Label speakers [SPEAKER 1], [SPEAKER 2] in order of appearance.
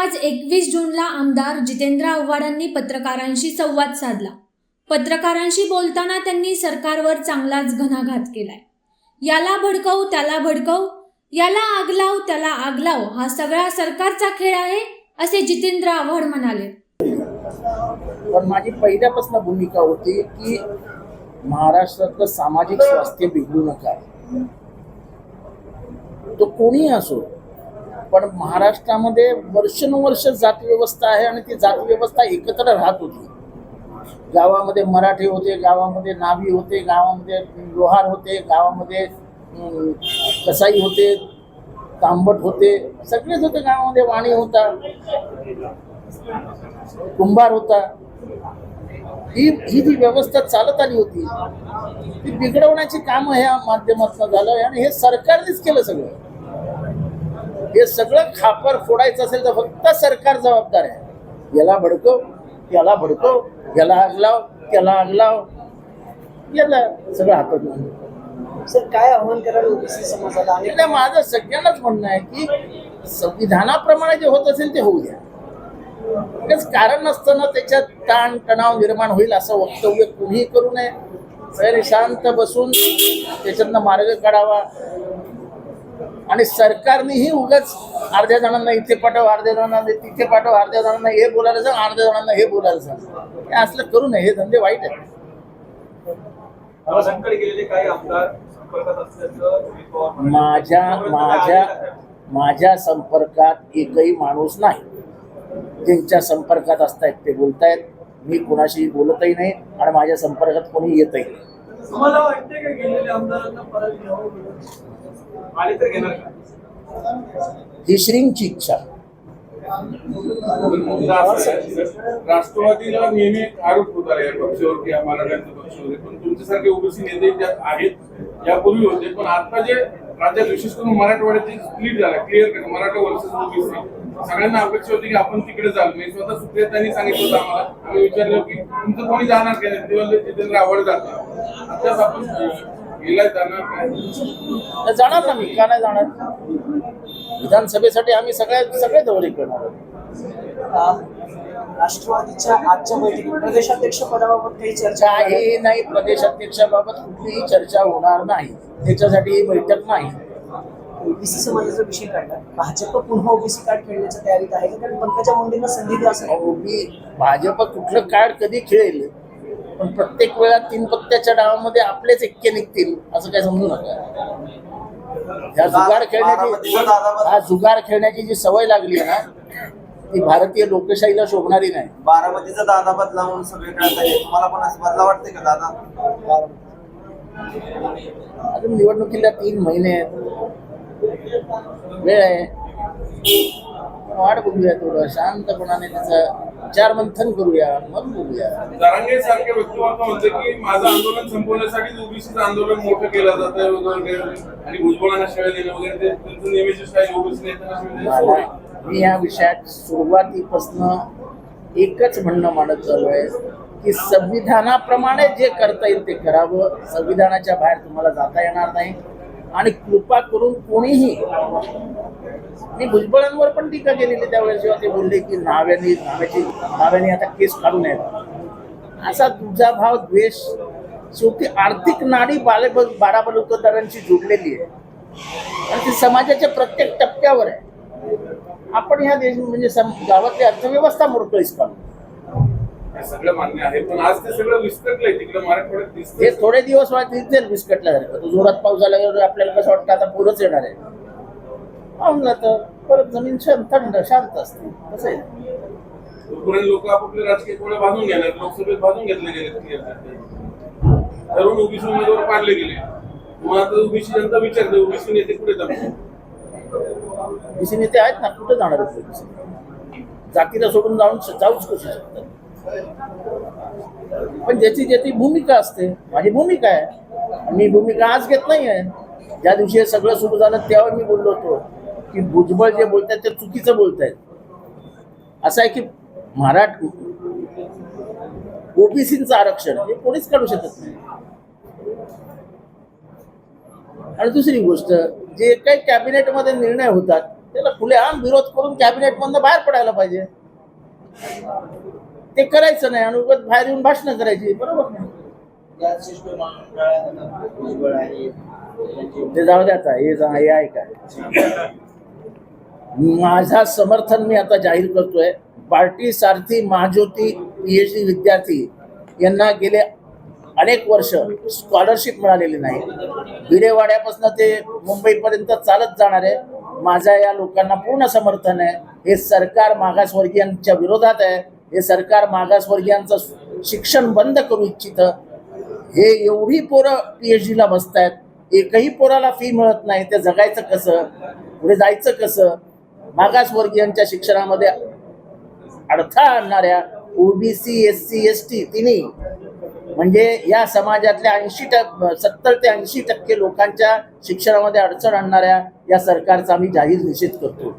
[SPEAKER 1] आज एकवीस जूनला आमदार जितेंद्र आव्हाडांनी पत्रकारांशी संवाद साधला. पत्रकारांशी बोलताना त्यांनी सरकारवर चांगलाच घणाघात केलाय. याला भडकव त्याला भडकव याला आग लाव त्याला आग लाव हा सगळा सरकारचा खेळ आहे असे जितेंद्र आव्हाड म्हणाले.
[SPEAKER 2] पण माझी पहिल्यापासून भूमिका होती की महाराष्ट्रातलं सामाजिक स्वास्थ्य बिघडू नका. तो कोणी असो पण महाराष्ट्रामध्ये वर्षानुवर्ष जाती व्यवस्था आहे आणि ती जाती व्यवस्था एकत्र राहत होती. गावामध्ये मराठी होते गावामध्ये नावी होते गावामध्ये लोहार होते गावामध्ये कसाई होते तांबट होते सगळेच होते गावामध्ये वाणी होता कुंभार होता. ही ही जी व्यवस्था चालत आली होती ती बिघडवण्याची कामं ह्या माध्यमातून झालं आणि हे सरकारनेच केलं सगळं. हे सगळं खापर फोडायचं असेल तर फक्त सरकार जबाबदार आहे. याला भडकव याला भडकव याला आग लाव याला आग लाव. याला सगळं हातात
[SPEAKER 3] सर काय आव्हान करायला ओबीसी समाजाला? आणि
[SPEAKER 2] माझं सगळ्यांनाच म्हणणं आहे की संविधानाप्रमाणे जे होत असेल ते होऊ द्या कारण नसताना त्याच्यात ताण तणाव निर्माण होईल असं वक्तव्य कुणीही करू नये. शांत बसून त्याच्यातनं मार्ग काढावा. आणि सरकारनेही उगाच अर्ध्या जणांना इथे पाठव अर्ध्या जणांना तिथे पाठव अर्ध्या जणांना हे बोलायला सांग अर्ध्या जणांना हे बोलायला सांग. हे असलं करू नये हे धंदे वाईट आहेत
[SPEAKER 4] म्हणाले.
[SPEAKER 2] माझ्या माझ्या माझ्या संपर्कात एकही माणूस नाही. ज्यांच्या संपर्कात असतायत ते बोलतायत. मी कुणाशी बोलतही नाही आणि माझ्या संपर्कात कोणी येतही नाही.
[SPEAKER 4] आले तर घेणार का?
[SPEAKER 2] ही श्रींची इच्छा.
[SPEAKER 5] राष्ट्रवादीला नेहमी आरोप होता या पक्षावर की मराठ्यांचा पक्ष होते. पण तुमच्यासारखे ओबीसी नेते ज्यात आहेत यापूर्वी होते. पण आता जे राज्यात विशेष करून मराठवाड्याची स्प्लिट झाला clear cut Maratha versus OBC सगळ्यांना अपेक्षा होती की आपण तिकडे जाऊ. मी स्वतः सुप्रियतांनी सांगितलं होतं आम्हाला. आम्ही विचारलं की तुमचं कोणी जाणार काय जितेंद्र आवड जाते आताच आपण गेलाय जाणार काय
[SPEAKER 2] तर जाणार ना मी. का नाही जाणार? विधानसभेसाठी आम्ही सगळ्या सगळे दौरे करणार
[SPEAKER 3] राष्ट्रवादीच्या आजच्या बैठकीत प्रदेशाध्यक्ष पदाबाबत काही चर्चा आहे?
[SPEAKER 2] नाही प्रदेशाध्यक्षाबाबत कुठलीही चर्चा होणार नाही. त्याच्यासाठी ही बैठक नाही.
[SPEAKER 3] ओबीसी समाजाचा विषय काढला. भाजप पुन्हा ओबीसी कार्ड खेळण्याच्या तयारीत आहे? कारण पंकजा मुंडेंना संधी द्या
[SPEAKER 2] मी भाजप कुठलं कार्ड कधी खेळेल? पण प्रत्येक वेळा तीन पत्त्याच्या डावामध्ये आपलेच एक्के निघतील असं काय समजू नका. ह्या जुगार खेळण्याची हा जुगार खेळण्याची जी सवय लागली आहे ना ती भारतीय लोकशाहीला शोभणारी नाही.
[SPEAKER 6] बारामतीचा दादा बदला म्हणून सगळीकडे. तुम्हाला पण असं बदला वाटते का दादा?
[SPEAKER 2] अजून निवडणुकीला तीन महिने आहेत. वेळ आहे. वाट बघूया थोडं शांतपणाने त्याचं विचार मंथन करूया मग बोलूया
[SPEAKER 5] जरांगे सारखे व्यक्तिमत्व म्हणते की माझं आंदोलन संपवण्यासाठी ओबीसीचं आंदोलन मोठं केलं जातं वगैरे वगैरे आणि भुजबळांना शिवाय देणं वगैरे ते त्यांचं नेहमीची स्टाईल ओबीसी नेत्यांना शिवाय देणं
[SPEAKER 2] मला
[SPEAKER 5] सोडलं.
[SPEAKER 2] मी या विषयात सुरुवातीपासून एकच म्हणणं मानत चालू आहे की संविधानाप्रमाणे जे करता येईल ते करावं. संविधानाच्या बाहेर तुम्हाला जाता येणार नाही. आणि कृपा करून कोणीही मी भुजबळांवर पण टीका केलेली त्यावेळेस जेव्हा ते बोलले की नाव्याने नाव्याची नाव्याने आता केस काढू नयेत. असा तुझा भाव द्वेष शेवटी आर्थिक नाडी बाले बारा बलुतेदारांशी जोडलेली आहे. आणि ती समाजाच्या प्रत्येक टप्प्यावर आहे. आपण ह्या देश म्हणजे सम- गावातली अर्थव्यवस्था मोडकळीस काढू.
[SPEAKER 5] हे सगळं मान्य आहे. पण आज ते सगळं विस्कटलंय तिकडे मराठवाड्यात
[SPEAKER 2] हे थोडे दिवस वाट दिसेल विस्कटल्यासारखं तो जोरात पाऊस आल्यावर आपल्याला कसं वाटतं? आता पूरच येणार आहे. पाहून जातं परत जमीन शांत थंड शांत असते. कसं आहे?
[SPEAKER 5] तोपर्यंत लोक आपापले राजकीय पोळे बांधून घेणार? लोकसभेत बांधून घेतले गेले clear cut. तरुण ओबीसी उमेदवार पाडले गेले. मग आता ओबीसी जनता विचारते ओबीसी नेते कुठे जाणार?
[SPEAKER 2] बीसी नेते आहेत ना कुठं जाणार आहेत BC? जातीला सोडून जाऊन जाऊच करू शकतात. पण ज्याची ज्याची भूमिका असते माझी भूमिका आहे. मी भूमिका आज घेत नाही आहे ज्या दिवशी हे सगळं सुरू झालं त्यावर मी बोललो होतो की भुजबळ जे बोलतात ते चुकीचं बोलतायत. असं आहे की मराठ ओबीसीचं आरक्षण हे कोणीच काढू शकत नाही. आणि दुसरी गोष्ट जे काही कॅबिनेटमध्ये निर्णय होतात त्याला खुलेआम विरोध करून कॅबिनेटमधनं बाहेर पडायला पाहिजे. ते करायचं नाही आणि उगाच बाहेर येऊन भाषणं करायची बरोबर नाही ते जाऊ द्या आता हे जा- हे आहे का माझा समर्थन मी आता जाहीर करतोय. पार्टी सारथी महाज्योती पीएचडी विद्यार्थी यांना गेले अनेक वर्ष स्कॉलरशिप मिळालेली नाही. भिडेवाड्यापासून ते मुंबईपर्यंत चालत जाणार आहे. माझ्या या लोकांना पूर्ण समर्थन आहे. हे सरकार मागासवर्गीयांच्या विरोधात आहे. हे सरकार मागासवर्गीयांचं शिक्षण बंद करू इच्छितं. हे एवढी पोरं पीएच ला बसतायत. एकही पोराला फी मिळत नाही. ते जगायचं कसं? पुढे जायचं कसं? मागासवर्गीयांच्या शिक्षणामध्ये अडथळा आणणाऱ्या OBC S C S T तिन्ही म्हणजे या समाजातल्या ऐंशी टक्के सत्तर ते ऐंशी टक्के लोकांच्या शिक्षणामध्ये अडचण आणणाऱ्या या सरकारचा आम्ही जाहीर निषेध करतो.